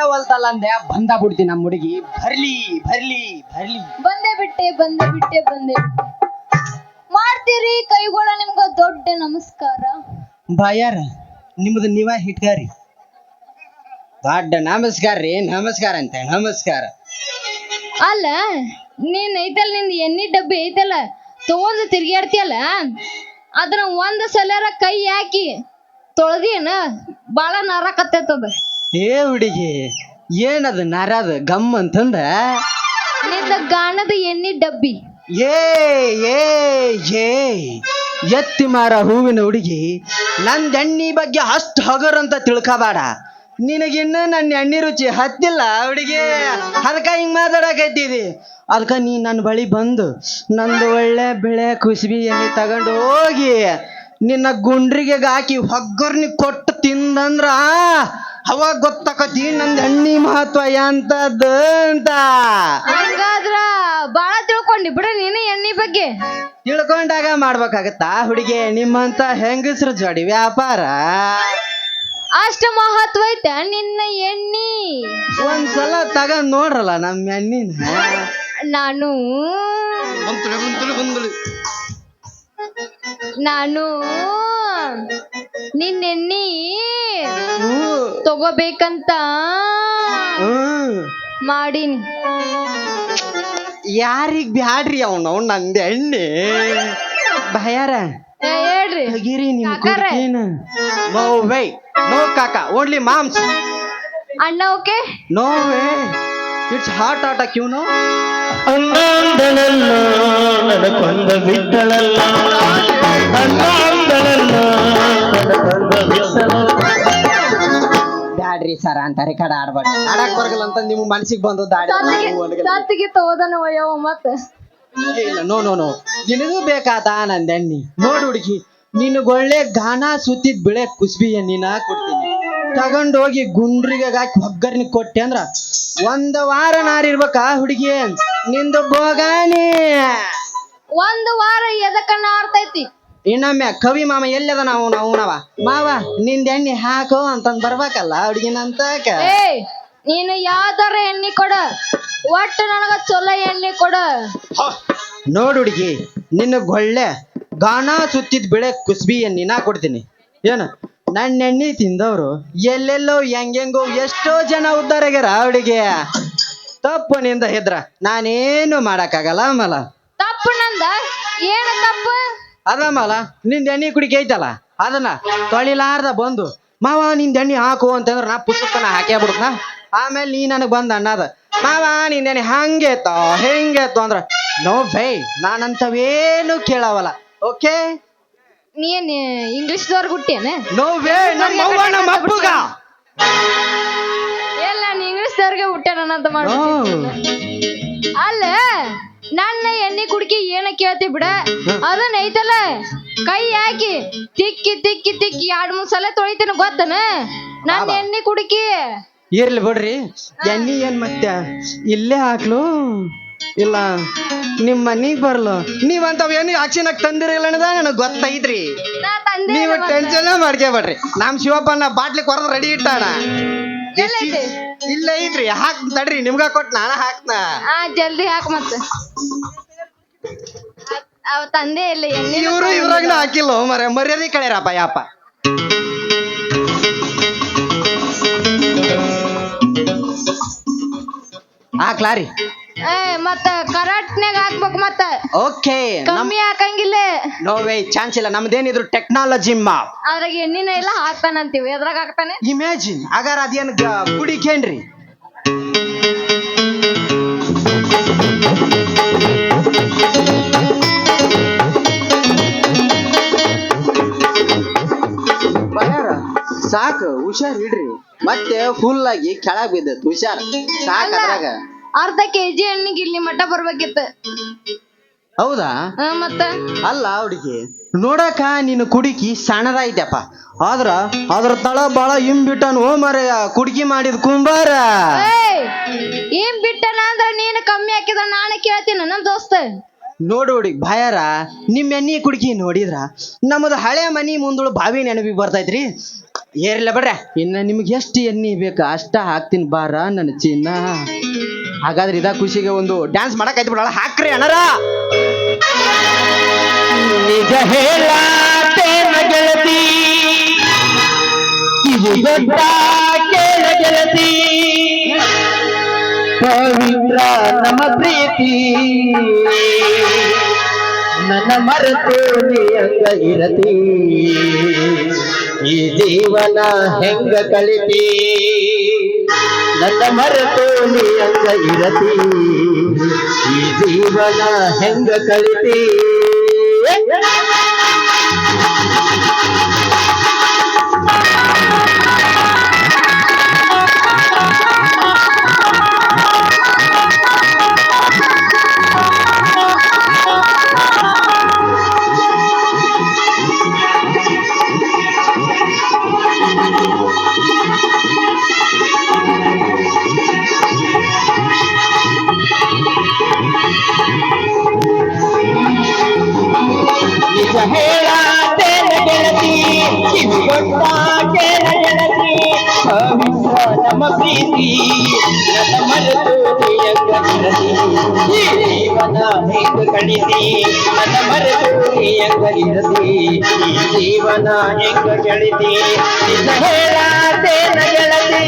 ಬರವಲ್ತಲ್ಲ ಅಂದೆ ಬಂದ ಬಿಡ್ತಿ ನಮ್ಮ ಹುಡುಗಿ. ಬರ್ಲಿ ಬರ್ಲಿ ಬರ್ಲಿ. ಬಂದೇ ಬಿಟ್ಟೆ ಬಂದೇ ಬಿಟ್ಟೆ ಬಂದೆ ಮಾಡ್ತೀರಿ ಕೈಗೊಳ ನಿಮ್ಗ ದೊಡ್ಡ ನಮಸ್ಕಾರ. ಬಾಯಾರ ನಿಮ್ದು ನೀವ ಹಿಟ್ಗಾರಿ. ದೊಡ್ಡ ನಮಸ್ಕಾರ ರೀ ನಮಸ್ಕಾರ ಅಂತ ನಮಸ್ಕಾರ. ಅಲ್ಲ ನೀನ್ ಐತಲ್ನಿಂದ ಎಣ್ಣೆ ಡಬ್ಬಿ ಐತಲ್ಲ ತಗೊಂಡು ತಿರ್ಗಾಡ್ತಿಯಲ್ಲ ಅದ್ರ ಒಂದ್ ಸಲರ ಕೈ ಹಾಕಿ ತೊಳ್ದೇನ ಬಾಳ ನಾರಕತ್ತೈತದ. ಏ ಹುಡುಗಿ ಏನದು ನರದ ಗಮ್ ಅಂತಂದ ನಿನ್ನ ಗಾಣದ ಎಣ್ಣೆ ಡಬ್ಬಿ. ಏ ಏ ಏ ಎತ್ತಿ ಮಾರ ಹೂವಿನ ಹುಡುಗಿ ನನ್ನ ಎಣ್ಣಿ ಬಗ್ಗೆ ಅಷ್ಟು ಹಗರ್ ಅಂತ ತಿಳ್ಕೊಬೇಡ. ನಿನಗಿನ್ನ ನನ್ನ ಎಣ್ಣೆ ರುಚಿ ಹತ್ತಿಲ್ಲ ಹುಡುಗಿ ಅದಕ್ಕ ಹಿಂಗ್ ಮಾತಾಡಕತ್ತಿದಿ? ಅದಕ್ಕ ನೀ ನನ್ನ ಬಳಿ ಬಂದು ನಂದು ಒಳ್ಳೆ ಬೆಳೆ ಕುಸುಬಿ ಎಣ್ಣೆ ತಗೊಂಡು ಹೋಗಿ ನಿನ್ನ ಗುಂಡ್ರಿಗೆ ಹಾಕಿ ಹೊಗ್ಗರ್ನಿ ಕೊಟ್ಟು ತಿಂದಂದ್ರ ಅವಾಗ ಗೊತ್ತಾಕತಿ ನಂದು ಎಣ್ಣಿ ಮಹತ್ವ ಎಂತದ್ ಅಂತ. ಹಂಗಾದ್ರ ಬಾಳ ತಿಳ್ಕೊಂಡಿ ಬಿಡ ನೀನು ಎಣ್ಣೆ ಬಗ್ಗೆ. ತಿಳ್ಕೊಂಡಾಗ ಮಾಡ್ಬೇಕಾಗತ್ತಾ? ಹುಡುಗಿ ನಿಮ್ಮಂತ ಹೆಂಗಸ್ರ ಜೋಡಿ ವ್ಯಾಪಾರ? ಅಷ್ಟ ಮಹತ್ವ ಐತ ನಿನ್ನ ಎಣ್ಣಿ ಒಂದ್ಸಲ ತಗೊಂಡ್ ನೋಡ್ರಲ್ಲ ನಮ್ಮ ಎಣ್ಣಿನ ನಾನು ಎಣ್ಣಿ ನಿನ್ನೆಣ್ಣಿ ತಗೋಬೇಕಂತ ಹ್ಮ್. ಮಾಡೀನಿ. ಯಾರಿಗ್ ಬ್ಯಾಡ್ರಿ ಅವ್ನ? ಅವ್ನ ನಂದ ಎಣ್ಣೆ. ಭಯಾರ ಏ, ಹೇಳ್ರಿ. ತೆಗೀರಿ ನಿಮ್ ಕಾಕಾರೆ. ಕುಡ್ಕೀನ. No way. ನೋ ಕಾಕ ಓನ್ಲಿ ಮಾಮ್ಸ್. ಅಣ್ಣ okay? No way. It's hot ಆಟ ಕ್ಯೂನು ನೋ ನನಕೊಂದ ನನ್ನ ನನಕೊಂದ ಬಿಟ್ಟಳಲ್ಲ ಬ್ಯಾಡ್ರಿ ಸರ ಅಂತಾರೆ ಕಡ ಆಡ್ಬೇಡ್ರಿ ಆಡಕ್ ಬರಗಲ್ಲ ಅಂತ ನಿಮ್ ಮನ್ಸಿಗೆ ಬಂದು ದಾಡಿ ಸತ್ತಿಗೆ ತಗೋದನ ಒಯ್ಯವ ಮತ್ತ. ಇಲ್ಲ ನೋ ನೋ ನೋ. ನಿನಗೂ ಬೇಕಾದ ನಂದ ಎಣ್ಣಿ ನೋಡು ಹುಡುಗಿ ನಿನಗೊಳ್ಳೆ ಗಾನ ಸುತ್ತಿದ್ ಬಿಳೆ ಕುಸ್ಬಿ ಎಣ್ಣಿನ ಕೊಡ್ತೀನಿ. ತಗೊಂಡೋಗಿ ಗುಂಡ್ರಿಗೆ ಹಾಕಿ ಒಗ್ಗರ್ನಿ ಕೊಟ್ಟೆ ಅಂದ್ರ ಒಂದ್ ವಾರ ನಾರಿರ್ಬೇಕಾ ಹುಡುಗಿ? ನಿಂದು ಬೋಗಾನಿ. ಒಂದು ವಾರ ಎದಕ್ಕ ನಾರ್ತೈತಿ? ಇನ್ನೊಮ್ಮೆ ಕವಿ ಮಾಮ ಎಲ್ಲದ ನಾವು ನಾವು ಉಣವ ಮಾವ ನಿಂದ ಎಣ್ಣೆ ಹಾಕು ಅಂತಂದ್ ಬರ್ಬೇಕಲ್ಲ ಹುಡುಗಿನಂತಕ ಏ ನೀನು ಯಾವ್ದಾರ ಎಣ್ಣೆ ಕೊಡ. ಒಟ್ಟು ನನಗ ಚೊಲೋ ಎಣ್ಣೆ ಕೊಡ. ನೋಡು ಹುಡುಗಿ ನಿನ್ನ ಒಳ್ಳೆ ಗಾಣ ಸುತ್ತಿದ್ ಬಿಳೆ ಕುಸ್ಬಿ ಎಣ್ಣಿನ ಕೊಡ್ತೀನಿ. ಏನು? ನನ್ನ ಎಣ್ಣೆ ತಿಂದವ್ರು ಎಲ್ಲೆಲ್ಲೋ ಹೆಂಗೆಂಗೋ ಎಷ್ಟೋ ಜನ ಉದ್ದಾರಾಗ್ಯಾರ ಹುಡುಗಿ. ತಪ್ಪು ನಿಂದ ಹೆದ್ರ. ನಾನೇನು ಮಾಡಕ್ಕಾಗಲ್ಲ ಮಲ ತಪ್ಪು ನಂದ? ಏನು ತಪ್ಪು? ಅದ ನಿನ್ನಿಂದ ಎಣ್ಣೆ ಕುಡಿಕೆ ಐತಲ್ಲ ಅದನ್ನ ತೊಳಿಲಾರ್ದ ಬಂದು ಮಾವ ನಿಂದ ಎಣ್ಣೆ ಹಾಕು ಅಂತಂದ್ರೆ ನಾ ಪುಸ್ತಕನ ಹಾಕೇ ಬಿಡ್ತನ ಆಮೇಲೆ ನೀ ನನಗ್ ಬಂದ ಅನ್ನದ ಮಾವ ನಿಂದ ಎಣ್ಣೆ ಹೆಂಗೆ ತೋ ಅಂದ್ರ ನೋ ಭೈ ನಾನಂತವೇನು ಕೇಳವಲ್ಲ ಓಕೆ? ನೀನ್ ಇಂಗ್ಲಿಷ್ದವ್ರ ಹುಟ್ಟಿಯನ? ನೋ ವೇ ನಮ್ಮ ಅವ್ವ ನಮ್ಮ ಅಪ್ಪಗ. ಎಲ್ಲ ನೀ ಇಂಗ್ಲಿಷ್ದವ್ರಿಗೆ ಹುಟ್ಟ್ಯಾನ ಅಂತ ಮಾಡ ಅಲ್ಲ ನನ್ನ ಎಣ್ಣೆ ಕುಡ್ಕಿ ಏನ ಕೇಳ್ತಿ ಬಿಡ? ಅದನ್ನ ಐತಲ್ಲ? ಕೈ ಹಾಕಿ ತಿಕ್ಕಿ ತಿಕ್ಕಿ ತಿಕ್ಕಿ ಎರಡ್ ಮೂರ್ ಸಲ ತೊಳಿತೇನೆ ಗೊತ್ತನ? ನನ್ನ ಎಣ್ಣೆ ಕುಡ್ಕಿ. ಇರ್ಲಿ ಬಿಡ್ರಿ. ಎಣ್ಣೆ ಏನ್ ಮತ್ತೆ? ಇಲ್ಲೇ ಹಾಕ್ಲು? ಇಲ್ಲ. ನಿಮ್ ಮನಿಗ್ ಬರ್ಲು. ನೀವಂತವ್ ಏನು ಆಕ್ಷನ್ ತಂದಿರಲ್ಲ ಅನ್ನೋದ ನನಗ್ ಗೊತ್ತೈತ್ರಿ. ನಾ ತಂದೆ ನೀವು ಟೆನ್ಷನ್ ಮಾಡ್ಕೋಬೇಡ್ರಿ ನಮ್ ಶಿವಪ್ಪನ ಬಾಟ್ಲಿ ಕೊರದ್ ರೆಡಿ ಇಟ್ಟಾಣ ಎಲ್ಲೈತಿ ಇಲ್ಲ ಐತ್ರಿ ಹಾಕ್ ತಡ್ರಿ ನಿಮ್ಗ ಕೊಟ್ ನಾನ ಹಾಕ್ನ ಆ ಜಲ್ದಿ ಹಾಕ್ ಮತ್ತ. ಅವ ತಂದೆ ಇಲ್ಲ ಎಣ್ಣೆ ಇವ್ರು ಇವ್ರಾಗ ಹಾಕಿಲ್ಲ ಮರ ಮರ್ಯಾದೆ ಕಳ್ಯಾರಪ್ಪ ಯಾಪ. ಹಾಕ್ಲಾರಿ ಏ ಮತ್ತ ಕರಾಟ್ನ್ಯಾಗ ಹಾಕ್ಬೇಕು ಮತ್ತ. ಓಕೆ ಕಮ್ಮಿ ಹಾಕಂಗಿಲ್ಲ. ನೋ ವೇ ಚಾನ್ಸ್ ಇಲ್ಲ. ನಮ್ದೇನಿದ್ರು ಟೆಕ್ನಾಲಜಿ ಮಾ. ಅದ್ರಾಗ ಎಣ್ಣಿನ ಇಲ್ಲ ಹಾಕ್ತಾನಂತೀವಿ ಎದ್ರಾಗ ಹಾಕ್ತಾನೆ? ಇಮ್ಯಾಜಿನ್. ಅಗಾರ ಅದೇನು ಕುಡಿಕೇನ್ರಿ? ಸಾಕು ಹುಷಾರ್ ಇಡ್ರಿ. ಮತ್ತೆ ಫುಲ್ ಆಗಿ ಕೆಳಗ್ ಬಿದ್ದತ್ ಹುಷಾರ್. ಸಾಕ್ ಅದ್ರಾಗ. ಅರ್ಧ ಕೆಜಿ ಹಣ್ಣಿಗೆ ಇಲ್ಲಿ ಮಟ್ಟ ಬರ್ಬೇಕಿತ್ತು. ಹೌದಾ? ಆ, ಮತ್ತ? ಅಲ್ಲ ಹುಡುಗಿ ನೋಡಕ ನೀನು ಕುಡುಕಿ ಸಣ್ಣದಾಯ್ತಪ್ಪ ಆದ್ರ ಅದ್ರ ತಳ ಬಾಳ ಬಿಟ್ಟನ್ ಓ ಮರೆಯ ಕುಡುಕಿ ಮಾಡಿದ ಕುಂಬಾರ. ಏಯ್ ಏನ್ ಬಿಟ್ಟನ ಅಂದ್ರ ನೀನು ಕಮ್ಮಿ ಹಾಕಿದ ನಾನು ಕೇಳ್ತೀನಿ ನನ್ನ ದೋಸ್ತ. ನೋಡು ಹುಡುಗಿ ಭಯರ ನಿಮ್ಮ ಎಣ್ಣಿ ಕುಡುಕಿ ನೋಡಿದ್ರ ನಮ್ಮದು ಹಳೆ ಮನಿ ಮುಂದಳು ಬಾವಿ ನೆನಪಿಗೆ ಬರ್ತೈತ್ರಿ. ಏರಿಲ್ಲ ಬಡ್ರ ಇನ್ನ ನಿಮ್ಗೆ ಎಷ್ಟು ಎಣ್ಣೆ ಬೇಕು ಅಷ್ಟ ಹಾಕ್ತೀನಿ ಬಾರ ನನ್ನ ಚಿನ್ನ. ಹಾಗಾದ್ರೆ ಇದ ಖುಷಿಗೆ ಒಂದು ಡ್ಯಾನ್ಸ್ ಮಾಡಕ್ ಆಯ್ತು ಬಿಡಲ್ಲ ಹಾಕ್ರಿ ಅನರ ನಿಜ ಹೇಳತಿ ಗೆಳತಿ. ಗೆಳತಿ. ಪವಿತ್ರ ನಮ್ಮ ಪ್ರೀತಿ. ನನ್ನ ಮರೆತು ಹಂಗ ಇರತಿ. ಈ ಜೀವನ ಹೆಂಗ ಕಳಿತಿ ನನ್ನ ಮರೆತು ನೀ ಅಂಗ ಇರತಿ. ಈ ಜೀವನ ಹೆಂಗ ಕಳಿತಿ? ಕಳಿಸಿ ನನ್ನ ಮರೆತು ನೀಯಂಗ ಇರತಿ ಈ ಜೀವನ ಹೆಂಗ ಕಳಿಸಿ ನಿಜ ಹೇಳಾತೇನ ಗೆಳತಿ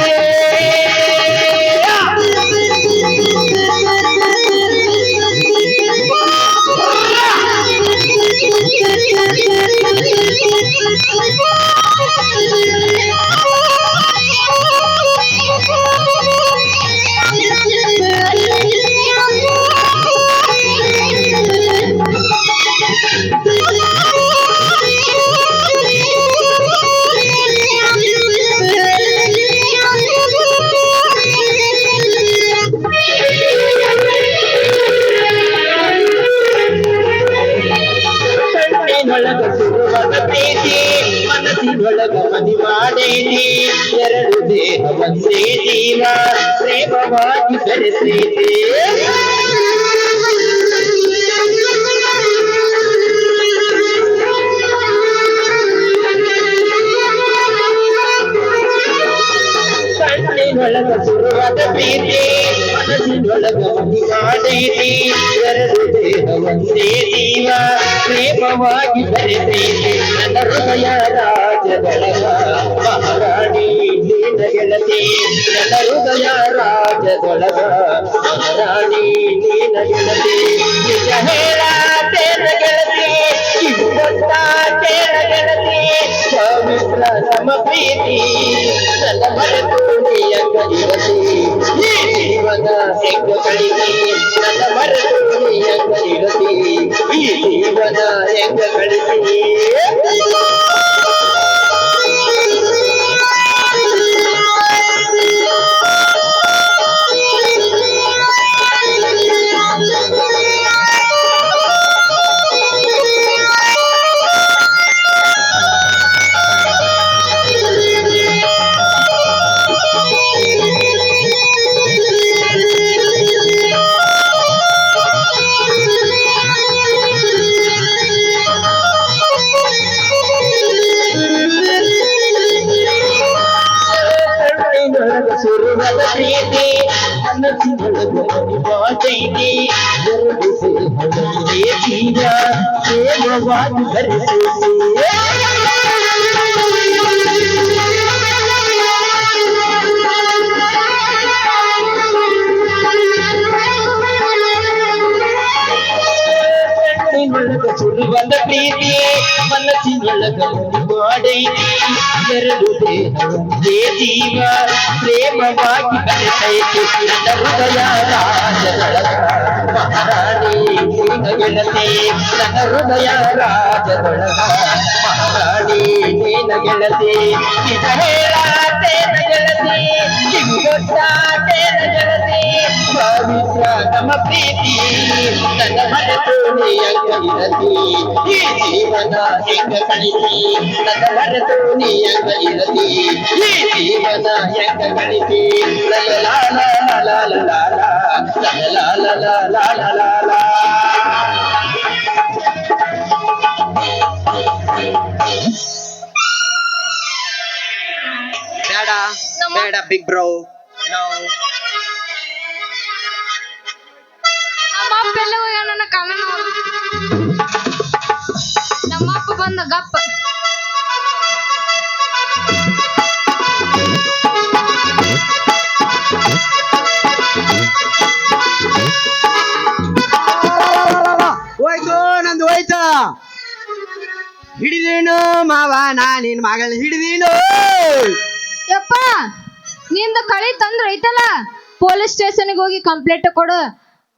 ಕಣ್ಣಿನೊಳಗ ಸುರುವದ ಪ್ರೀತಿ ಮನಸ್ಸಿನೊಳಗ ಮದಿ ಮಾಡೇನಿ ಎರಡು ದೇಹ ಒಂದೇ ಜೀವ ಪ್ರೇಮವಾಗಿ ಬೆರೆಸೇನಿ ನನ್ನ ಹೃದಯ ರಾಜದೊಳಗ ಮಹಾರಾಣಿ ನೀನ ಗೆಳತಿ ನನ್ನ ಹೃದಯ ರಾಜದೊಳಗ ಮಹಾರಾಣಿ ನೀನ ಗೆಳತಿ ನಿಜ ಹೇಳಾತೇನ ಗೆಳತಿ ಇದು ಗೊತ್ತಾತೇನ ಗೆಳತಿ ಪವಿತ್ರ ನಮ್ಮ ಪ್ರೀತಿ ನನ್ನ ಮರೆತು ನೀಯಂಗ ಇರತಿ ಈ ಜೀವನ ಹೆಂಗ ಕಳಿತಿ ನನ್ನ ಮರೆತು ನೀಯಂಗ ಇರತಿ ಈ ಜೀವನ ಹೆಂಗ ಕಳಿತಿ ಪ್ರೇಮವಾಗಿ ಧರಿಸುತ್ತಿ ಕಣ್ಣಿನೊಳಗ ಸುರುವದ ಪ್ರೀತಿ ಮನಸ್ಸಿನೊಳಗ ಮನಿವಾದೈತಿ ಎರಡು ದೇಹದಲ್ಲಿ ಜೀವ ಪ್ರೇಮವಾಗಿ ಬೆರೆತೈತಿ ನನ್ನ ಹೃದಯ ರಾಜದೊಳಗ ಮಹಾರಾಣಿ ನೀನ ಗೆಳತಿ ನನ್ನ ಹೃದಯ ರಾಜದೊಳಗ ಮಹಾರಾಣಿ ನೀನ ಗೆಳತಿ ನಿಜ ಹೇಳಾತೇನ ಗೆಳತಿ ಇದು ಗೊತ್ತಾತೇನ ಗೆಳತಿ ಪವಿತ್ರ ನಮ್ಮ ಪ್ರೀತಿ ನನ್ನ ಮರೆತು ನೀಯಂಗ ಇರತಿ ಈ ಜೀವನ ಹೆಂಗ ಕಳಿಸಿ ನನ್ನ ಮರೆತು ನೀಯಂಗ ಇರತಿ ಈ ಜೀವನ ಹೆಂಗ ಕಳಿಸಿ ಲಲ ಲಾಲ ಲಾಲ ಲಾಲ ಬೇಡ ಬಿಗ್ ಬ್ರೋ ನಮ್ಮ ಅಪ್ಪ ಎಲ್ಲ ಹೋಗ್ಯಾನ ನನ್ನ ಕಾಣನ ನಮ್ಮಪ್ಪ ಬಂದ ಗಪ್ಪ. ಹೋಯ್ತು ನಂದು ಹೋಯ್ತ. ಹಿಡಿದೀನು ಮಾವ ನಾ ನಿನ್ ಮಗಳ ಹಿಡಿದೀನು? ಯಪ್ಪ ನಿಂದ ಕಳಿ ತಂದ್ರ ಐತಲ್ಲ? ಪೊಲೀಸ್ ಸ್ಟೇಷನ್ಗೆ ಹೋಗಿ ಕಂಪ್ಲೇಂಟ್ ಕೊಡು.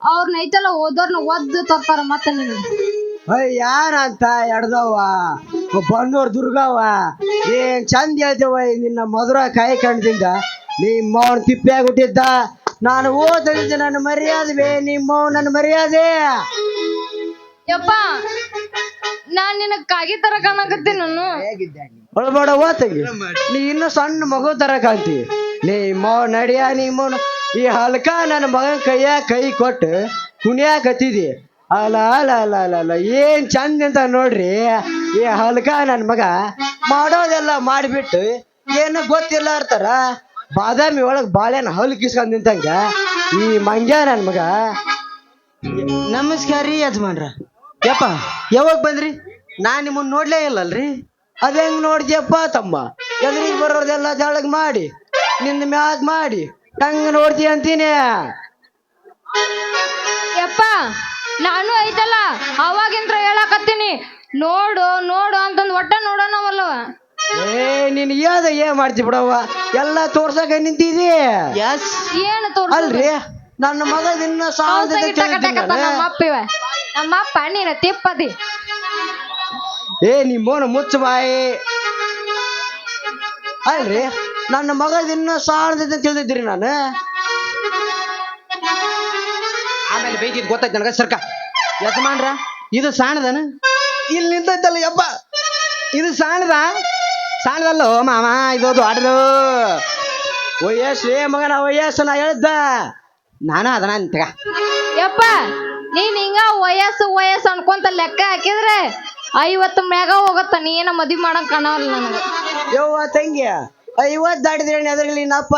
ಅವ್ರನ್ನ ಐತಲ್ಲ ಓದೋರ್ನ ಒದ್ದು ತರ್ತಾರ ಮತ್ತೆ ನೀನು ಅಯ್ಯ ಯಾರಂತ ಎಡ್ದವ್ವ? ಬನ್ನೂರ್ ದುರ್ಗವ್ವ. ಏನ್ ಚಂದ ಹೇಳ್ತೇವ ನಿನ್ನ ಮಧುರ ಕಾಯಿ ಕಂಡದಿಂದ ನಿಮ್ಮ ಅವ್ನ ತಿಪ್ಪೆ ಹುಟ್ಟಿದ್ದ ನಾನು ಓದಿದ ನನ್ನ ಮರ್ಯಾದೆ ನಿಮ್ಮ ನನ್ನ ಮರ್ಯಾದೆ? ಯಪ್ಪ ನಾನ್ ನಿನ್ನ ಕಾಗಿ ತರ ಕಾಣಕತ್ತೀನಿ ನಾನು. ಒಳಬೇಡ ಓದ್ತೀನಿ. ನೀ ಇನ್ನು ಸಣ್ಣ ಮಗು ತರ ಕಾಂತಿ ನೀ ಮೋ ನಡಿಯ ನೀ ಮೋನ ಈ ಹಲ್ಕ ನನ್ನ ಮಗನ ಕೈಯ ಕೈ ಕೊಟ್ಟು ಕುಣಿಯಾಕತ್ತಿದಿ ಅಲ್ಲ ಅಲ್ಲ ಅಲ್ಲ ಅಲ್ಲ ಅಲ್ಲ ಏನು ಚಂದ ಅಂತ ನೋಡ್ರಿ. ಈ ಹಲ್ಕ ನನ್ನ ಮಗ ಮಾಡೋದೆಲ್ಲ ಮಾಡಿಬಿಟ್ಟು ಏನು ಗೊತ್ತಿಲ್ಲ ಇರ್ತಾರ ಬಾದಾಮಿ ಒಳಗೆ ಬಾಳೆನ ಹಲ್ ಕಿಸ್ಕೊಂಡ್ ನಿಂತಂಗ ಈ ಮಂಗ ನನ್ನ ಮಗ. ನಮಸ್ಕಾರ ರೀ ಯಜಮಾನ್ರ. ಯಪ್ಪ ಯಾವಾಗ ಬಂದ್ರಿ? ನಾ ನಿಮ್ಮನ್ನ ನೋಡ್ಲೇ ಇಲ್ಲಲ್ರಿ? ಅದ ಹೆಂಗ್ ನೋಡ್ದ್ಯಪ್ಪ ತಮ್ಮ? ಎದುರಿಗೆ ಬರೋದೆಲ್ಲ ಜಾಳಗ್ ಮಾಡಿ. ನಿನ್ನ ಮ್ಯಾಗ್ ಮಾಡಿ. ಹಂಗ ನೋಡ್ತೀಯ ಅಂತೀನಿ. ಯಪ್ಪ ನಾನು ಐತಲ್ಲ ಅವಾಗಿಂತ್ರ ಹೇಳಕತ್ತೀನಿ. ನೋಡು ನೋಡು ಅಂತಂದ್ ಒಟ್ಟ ನೋಡೋಣವಲ್ಲವ ಏ ನೀನ್ ಯಾವ್ದ ಏನ್ ಮಾಡ್ತಿ ಬಿಡವ್ವ? ಎಲ್ಲ ತೋರ್ಸಕ ನಿಂತಿದಿ? ಎಸ್ ಏನು ತೋರ್ಸ ಅಲ್ರಿ ನನ್ನ ಮಗ ನಿನ್ನ ಸಾಲದ ನಮ್ಮ ಅಪ್ಪ ಇವ. ನಮ್ಮ ಅಪ್ಪ ನೀನ ತಿಪ್ಪದಿ. ಏ ನಿಮ್ಮೋನ ಮುಚ್ಚ ಬಾಯಿ. ಅಲ್ರಿ. ನನ್ನ ಮಗ ಇನ್ನ ಅಂತ ತಿಳಿದಿದ್ದೀರಿ ನಾನು. ಆಮೇಲೆ ಬೈದಿದ್ ಗೊತ್ತಾಯ್ತು ನನಗೆ ಸರ್ಕ. ಯಜಮಾನ್ರ ಇದು ಸಾಣದನ ಇಲ್ಲಿ ನಿಂತೈತಲ್ಲ ಯಪ್ಪ. ಇದು ಸಾಣದ ಸಾಣದಲ್ಲೋ ಮಾಮ ಇದು ಆಡದು ವಯಸ್ಸು ಏ ಮಗನ ವಯಸ್ಸು ನಾ ಹೇಳ್ದ ನಾನು ಅದನ ಅಂತಗ ಯಪ್ಪ ನೀನ್ ಹಿಂಗ ವಯಸ್ಸು ವಯಸ್ಸು ಅನ್ಕೊಂತ ಲೆಕ್ಕ ಹಾಕಿದ್ರೆ ಐವತ್ತು ಮ್ಯಾಗ ಹೋಗತ್ತ ನೀ ಏನ ಮದ್ವಿ ಮಾಡಕ್ ಕಾಣವಲ್ಲ ನನಗೆ. ಯವ್ವ ತಂಗಿ ಐವತ್ ದಾಟಿದ್ರೆ ಎದುರಲ್ಲಿ ನಪ್ಪ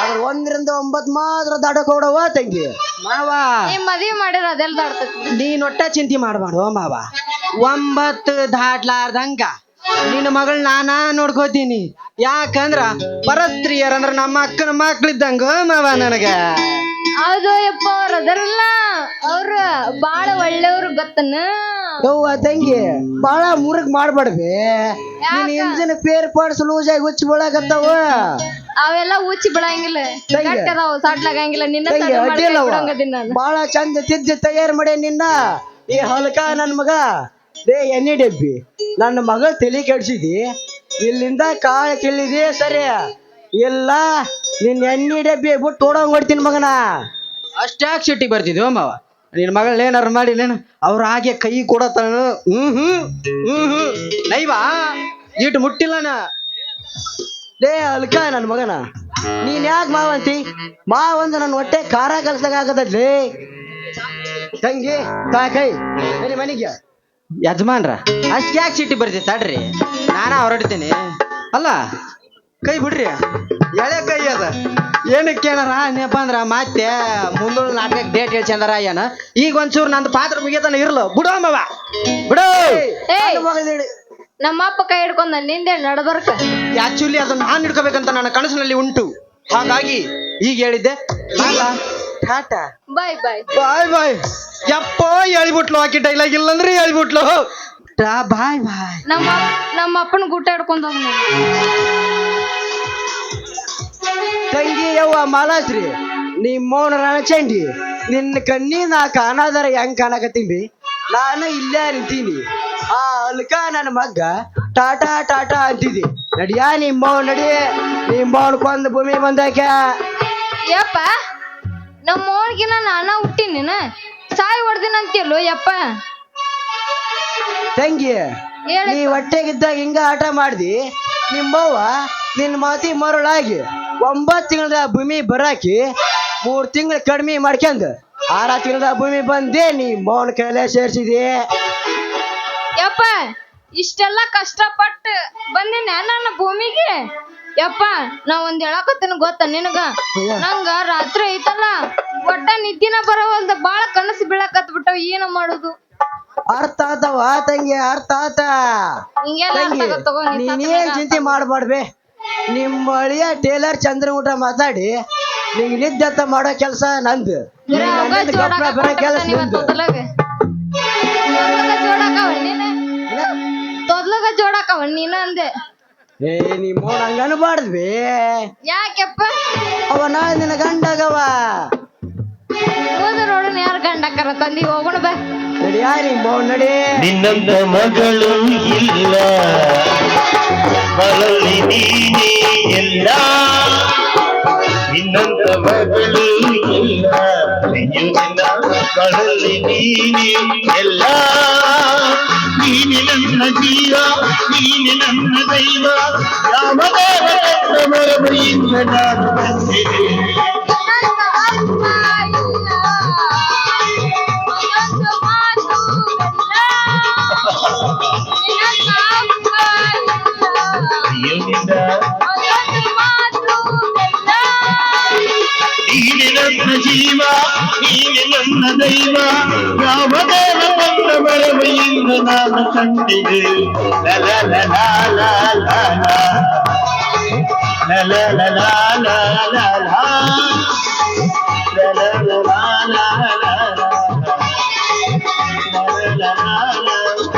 ಅದ್ರ ಒಂದರಿಂದ ಒಂಬತ್ ಮಾತ್ರ ದಾಟಕ್ ಹೊಡವ ತಂಗಿ. ಮಾವ. ನೀ ಮದ್ವಿ ಮಾಡಿರ ಅದೆಲ್ಲ ದಾಡ್ತ ನೀನ್ ಒಟ್ಟ ಚಿಂತೆ ಮಾಡಬಾರ್ದು ಮಾವ. ಒಂಬತ್ತು ದಾಟ್ಲಾರ್ದಂಗ ನಿನ್ನ ಮಗಳ್ ನಾನಾ ನೋಡ್ಕೋತೀನಿ. ಯಾಕಂದ್ರ ಪರಸ್ತ್ರೀಯರಂದ್ರ ನಮ್ಮ ಅಕ್ಕನ ಮಕ್ಳಿದ್ದಂಗ ಮಾವ ನನಗ. ಅದು ಯಪ್ಪ ಅವ್ರ ಅದರಲ್ಲ ಅವ್ರ ಬಾಳ ಒಳ್ಳೆಯವ್ರು ಗೊತ್ತನ? ಯವ್ವ ತಂಗಿ ಬಾಳ ಮುರುಗ್ ಮಾಡ್ಬೇಡ್ಬಿ. ನೀನ್ ಇಂಜಿನ್ ಪೇರ್ ಪಾಡ್ಸ್ ಲೂಸ್ ಆಗಿ ಹುಚ್ಚಿ ಬೀಳಕತ್ತಾವ. ಅವೆಲ್ಲ ಉಚ್ಚಿ ಬಿಡಂಗಿಲ್ಲ ತಂಗಿ. ಗಟ್ಟಿ ಅದಾವ ಸಾಟ್ಲಾಗಂಗಿಲ್ಲ ನಿನ್ನ ತಂಗಿ ತಲೆ ಮಾಡ್ಕೊಂಡ್ ಅಡ್ಡಿಲ್ಲವ ಬಿಡಂಗದೀನಿ ನಾನು. ಬಾಳ ಚಂದ ತಿದ್ದಿ ತಯಾರು ಮಾಡಿ ನಿನ್ನ. ಈ ಹಲಕ ನನ್ ಮಗ. ರೇ ಎಣ್ಣೆ ಡಬ್ಬಿ. ನನ್ನ ಮಗ ತಲೆ ಕೆಡ್ಸಿದಿ. ಇಲ್ಲಿಂದ ಕಾಳು ಕಿಲ್ಲಿದಿ ಸರಿ. ಇಲ್ಲ ನಿನ್ ಎಣ್ಣೆ ಡಬ್ಬಿ ಬಿಟ್ಟು ಓಡೋಂಗ್ ಹೊಡ್ತೀನಿ ಮಗನ. ಅಷ್ಟ್ಯಾಕ್ ಸಿಟ್ಟಿಗೆ ಬರ್ತಿದ್ವಿ ಮಾವ? ನಿನ್ ಮಗಳ ಏನಾರು ಮಾಡಿಲ್ಲೇನು ಅವ್ರ ಹಾಗೆ ಕೈ ಕೊಡತಾನ ಹ್ಮ್ ಹ್ಮ್ ಹ್ಮ್ ಹ್ಮ್. ನೈವಾ? ಇಟ್ಟು ಮುಟ್ಟಿಲ್ಲನ ಲೇ ಅಲ್ಕ ನನ್ನ ಮಗನ. ನೀನ್ ಯಾಕೆ ಮಾವಂತಿ ಮಾವಂತ ನನ್ನ ಹೊಟ್ಟೆ ಖಾರ ಕಲ್ಸದಾಗ ಆಗದಲ್ಲಿ ತಂಗಿ ತಾ ಕೈ ಬನ್ನಿ ಮನೆಗೆ ಯಜಮಾನ್ರ, ಅಷ್ಟ್ ಯಾಕೆ ಸಿಟ್ಟಿ ಬರ್ತಿ ತಡ್ರಿ? ನಾನ ಹೊರಡ್ತೀನಿ. ಅಲ್ಲ, ಕೈ ಬಿಡ್ರಿ. ಎಳೆ ಕೈ ಅದ. ಏನಕ್ಕೆ ಕೇಳಾರ? ಏನಪ್ಪ ಅಂದ್ರ ಮತ್ತೆ ಮುಂದೂಡ ನಾಟಕ ಡೇಟ್ ಹೇಳ್ಚಂದಾರ ಏನ? ಈಗ ಒಂಚೂರು ನಂದು ಪಾತ್ರ ಮುಗಿಯತನ ಇರ್ಲು. ಬಿಡು ಅಮ್ಮವ ಬಿಡು. ಏಯ್! ನನ್ನ ಮಗನ್ ಹಿಡಿ. ನಮ್ಮ ಅಪ್ಪ ಕೈ ಹಿಡ್ಕೊಂಡ ನಿಂದೆ ನಡಬರ್ಕ. ಆಕ್ಚುಲಿ ಅದನ್ನ ನಾನು ಹಿಡ್ಕೋಬೇಕಂತ ನನ್ನ ಕನಸಿನಲ್ಲಿ ಉಂಟು. ಹಾಗಾಗಿ ಈಗ ಹೇಳಿದ್ದೆ. ಟಾಟಾ. ಬಾಯ್ ಬಾಯ್. ಬಾಯ್ ಬಾಯ್. ಯಪ್ಪ ಹೇಳಿಬಿಟ್ಲು ಆಕಿ ಡೈಲಾಗ್ ಇಲ್ಲಂದ್ರೆ ಹೇಳಿಬಿಟ್ಲು ಬಾಯ್ ಬಾಯ್ ನಮ್ಮ ನಮ್ಮ ಅಪ್ಪನ ಗುಟ್ಟ ಹಿಡ್ಕೊಂಡ್ ನೀನು. ತಂಗಿ ಯವ್ವ ಮಾಲಾಶ್ರೀ ನಿಮ್ಮವನ ನನ್ನ ಚಂಡಿ ನಿನ್ನ ಕಣ್ಣಿ ನಾ ಕಾಣಾದರ ಹೆಂಗ್ ಕಾಣಕತ್ತೀನಿ ನಾನು ಇಲ್ಲೇ ನಿಂತೀನಿ ಆ ಅಲ್ಕ ನನ್ನ ಮಗ್ಗ ಟಾಟಾ ಟಾಟಾ ಅಂತಿದ್ದಿ. ನಡಿಯಾ ನಿಮ್ಮವ್ ನಡಿ ನಿಮ್ಮ ಕೊಂದ ಭೂಮಿ ಬಂದಾಕ ಯಪ್ಪ ನಮ್ಮ ಅವನಿಗಿನ ನಾನ ಹುಟ್ಟಿನ ಸಾಯಿ ಹೊಡ್ದಿನ ಅಂತೀಯಲ್ಲೋ ಯಪ್ಪ? ತಂಗಿ. ನೀ ಹೊಟ್ಟೆಗಿದ್ದಾಗ ಹಿಂಗ ಆಟ ಮಾಡ್ದಿ? ನಿಮ್ಮವ್ವ ನಿನ್ನ ಮಾತಿ ಮರುಳಾಗಿ ಒಂಬತ್ತು ತಿಂಗಳ ಭೂಮಿ ಬರಾಕಿ ಮೂರ್ ತಿಂಗಳ ಕಡಿಮೆ ಮಾಡ್ಕೊಂಡ್ ಆರ ತಿಂಗಳ ಭೂಮಿ ಬಂದೆ ನೀ ಮೌನ ಕೈಲೇ ಸೇರ್ಸಿದಿ. ಯಪ್ಪ ಇಷ್ಟೆಲ್ಲ ಕಷ್ಟಪಟ್ಟು ಬಂದಿನ ನನ್ನ ಭೂಮಿಗೆ? ಯಪ್ಪ ನಾ ಒಂದ್ ಹೇಳಕತ್ತೇನ ಗೊತ್ತ ನಿನಗ? ನಂಗ ರಾತ್ರಿ ಐತಲ್ಲ ಒಟ್ಟ ನಿದ್ದಿನ ಬರವಲ್ದ ಬಾಳ ಕನಸು ಬೀಳಕತ್ ಬಿಟ್ಟವ್ ಏನ ಮಾಡುದು? ಅರ್ಥ ಆತವ ತಂಗಿ ಅರ್ಥ ಆತ. ಹಿಂಗೆಲ್ಲ ಅರ್ಥ ತಗೋ ನೀ. ಚಿಂತೆ ಮಾಡ್ಬಾಡ್ಬೆ? ನಿಮ್ಮ ಅಳಿಯ ಟೇಲರ್ ಚಂದ್ರ ಊಟ ಮಾತಾಡಿ ನಿಂಗೆ ಅಂತ ಮಾಡೋ ಕೆಲಸ ನಂದು. ಬರೀ ಕೆಲಸ ನಿಂದು. ತೊದ್ಲಗ. ಜೋಡಾಕವ ನೀನ? ಅಂದೆ. ಏ ನೀ ಮೋಡ ಹಂಗ ಅನ್ಬಾರ್ದ್ವಿ. ಯಾಕೆಪ್ಪ? ಅವ ನಾ ನಿನ್ನ ಗಂಡಗವ. ಯಾರ್ ಯಾರ ಗಂಡಕ್ಕರ ತಂದಿ? ಹೋಗೋಣ ಬಾ. ನಡಿ ಯಾರಿ ಮೋ ನಡಿ. ನಿನ್ನಂತ ಮಗಳು ಇಲ್ಲ ಬರಲಿ ನೀನೇ ಎಲ್ಲ ನೀನೆ ನನ್ನ ಜೀವ ನೀನೆ ನನ್ನ ದೈವ ಯಾವ ದೇವರ ಮರಮರಿಯಿಂದ ನಾನು ಬಂದಿದೆ ಜೀವ ನೀವೆ ನನ್ನ ದೈವ ಯಾವ ದೇವ ಬಂದ ಬರವೆಯಿಂದ ನಾನು ಕಂಡಿದೆ ಲಲ ಲಲ ಲಲ ಲಲ ಲಲ ಲಲ ಲಲ ಲಲ ಲಲ